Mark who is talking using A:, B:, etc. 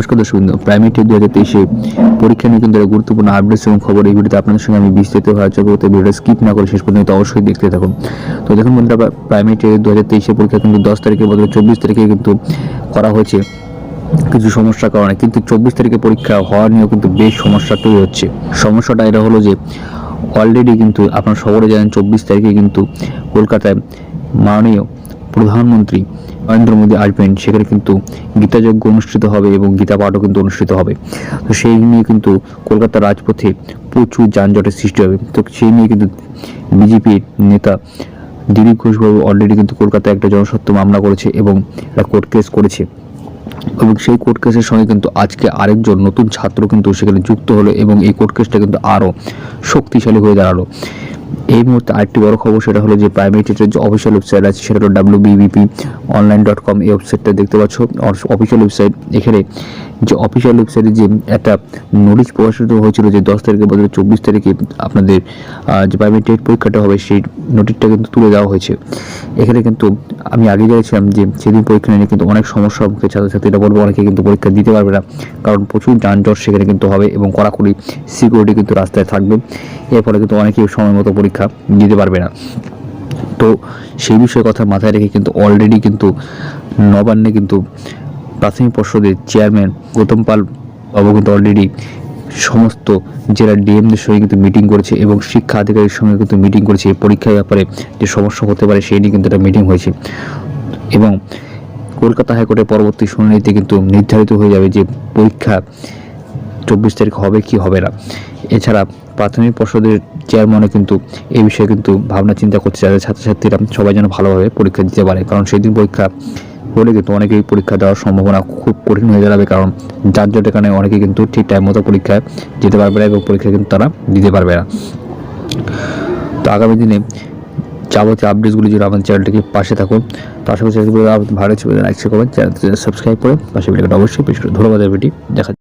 A: নমস্কার দর্শক বিন্দু প্রাইমেরি দু হাজার তেইশে পরীক্ষা নিয়ে কিন্তু একটা গুরুত্বপূর্ণ আপডেটস এবং খবর এই ভিডিওতে আপনাদের সঙ্গে আমি বিস্তারিত আলোচনা করতে ভিডিওটা স্কিপ না করে শেষ পর্যন্ত অবশ্যই দেখতে থাকুন। তো দেখুন বন্ধুরা প্রাইমেরি দু হাজার তেইশে পরীক্ষা কিন্তু দশ তারিখের বদলে চব্বিশ তারিখে কিন্তু করা হয়েছে। কিছু সমস্যার কারণে কিন্তু চব্বিশ তারিখে পরীক্ষা হওয়া নিয়েও কিন্তু বেশ সমস্যা তৈরি হচ্ছে। সমস্যাটা এটা হলো যে অলরেডি কিন্তু আপনারা সকলে জানেন চব্বিশ তারিখে কিন্তু কলকাতায় মাননীয় প্রধানমন্ত্রী নরেন্দ্র মোদী আসবেন, সেখানে কিন্তু গীতাযজ্ঞ অনুষ্ঠিত হবে এবং গীতা পাঠও কিন্তু অনুষ্ঠিত হবে। তো সেই নিয়ে কিন্তু কলকাতার রাজপথে প্রচুর যানজটের সৃষ্টি হবে। তো সেই নিয়ে কিন্তু বিজেপির নেতা দিলীপ ঘোষবাবু অলরেডি কিন্তু কলকাতায় একটা জনস্বার্থ মামলা করেছে এবং একটা কোর্ট কেস করেছে। এবং সেই কোর্ট কেসের সঙ্গে কিন্তু আজকে আরেকজন নতুন ছাত্র কিন্তু সেখানে যুক্ত হলো এবং এই কোর্ট কেসটা কিন্তু আরও শক্তিশালী হয়ে দাঁড়াল। এই মুহূর্তে আরেকটি বড় খবর, সেটা হলো যে প্রাইমারি টেটের যে অফিসিয়াল ওয়েবসাইট আছে, সেটা হলো W BBP online dot com এই ওয়েবসাইটটা দেখতে পাচ্ছ। অফিসিয়াল ওয়েবসাইট এখানে যে অফিসিয়াল ওয়েবসাইটে যে একটা নোটিশ প্রকাশিত হয়েছিল যে দশ তারিখের বদলে চব্বিশ তারিখে আপনাদের যে প্রাইমারি টেট পরীক্ষাটা হবে, সেই নোটিশটা কিন্তু তুলে দেওয়া হয়েছে। এখানে কিন্তু আমি আগে জানিয়েছিলাম যে সেদিন পরীক্ষা নিয়ে কিন্তু অনেক সমস্যা মুখে ছাত্রছাত্রীরা। বলব, অনেকে কিন্তু পরীক্ষা দিতে পারবে না, কারণ প্রচুর যানজট সেখানে কিন্তু হবে এবং কড়াকড়ি সিকিউরিটি কিন্তু রাস্তায় থাকবে। এর ফলে কিন্তু অনেকেই সময় মতো পরীক্ষা দিতে পারবে না। তো সেই বিষয়ে কথা মাথায় রেখে কিন্তু অলরেডি কিন্তু নবান্নে কিন্তু প্রাথমিক পর্ষদের চেয়ারম্যান গৌতম পাল বাবু কিন্তু অলরেডি সমস্ত জেলার ডিএমদের সঙ্গে কিন্তু মিটিং করেছে এবং শিক্ষা আধিকারিকের সঙ্গে কিন্তু মিটিং করেছে। এই পরীক্ষার ব্যাপারে যে সমস্যা হতে পারে সেই নিয়ে কিন্তু একটা মিটিং হয়েছে। এবং কলকাতা হাইকোর্টের পরবর্তী শুনানিতে কিন্তু নির্ধারিত হয়ে যাবে যে পরীক্ষা চব্বিশ তারিখ হবে কি হবে না। এছাড়া প্রাথমিক পর্ষদের চেয়ারম্যানও কিন্তু এই বিষয়ে কিন্তু ভাবনা চিন্তা করছে। যাতে ছাত্রছাত্রীরা সবাই যেন ভালোভাবে পরীক্ষা দিতে পারে। কারণ সেদিন পরীক্ষা হলে কিন্তু অনেকেই পরীক্ষা দেওয়ার সম্ভাবনা খুব কঠিন হয়ে দাঁড়াবে, কারণ যানজটের কারণে অনেকে কিন্তু ঠিক টাইম মতো পরীক্ষায় যেতে পারবে না এবং পরীক্ষা কিন্তু তারা দিতে পারবে না। তো আগামী দিনে যাবতীয় আপডেটসগুলি যদি আমাদের চ্যানেলটিকে পাশে থাকুন। তো আশা করছি ভালো ছবি লাইক করবেন চ্যানেলটি সাবস্ক্রাইব করে পাশে ভিডিওটা অবশ্যই ধন্যবাদ ভিডিও দেখা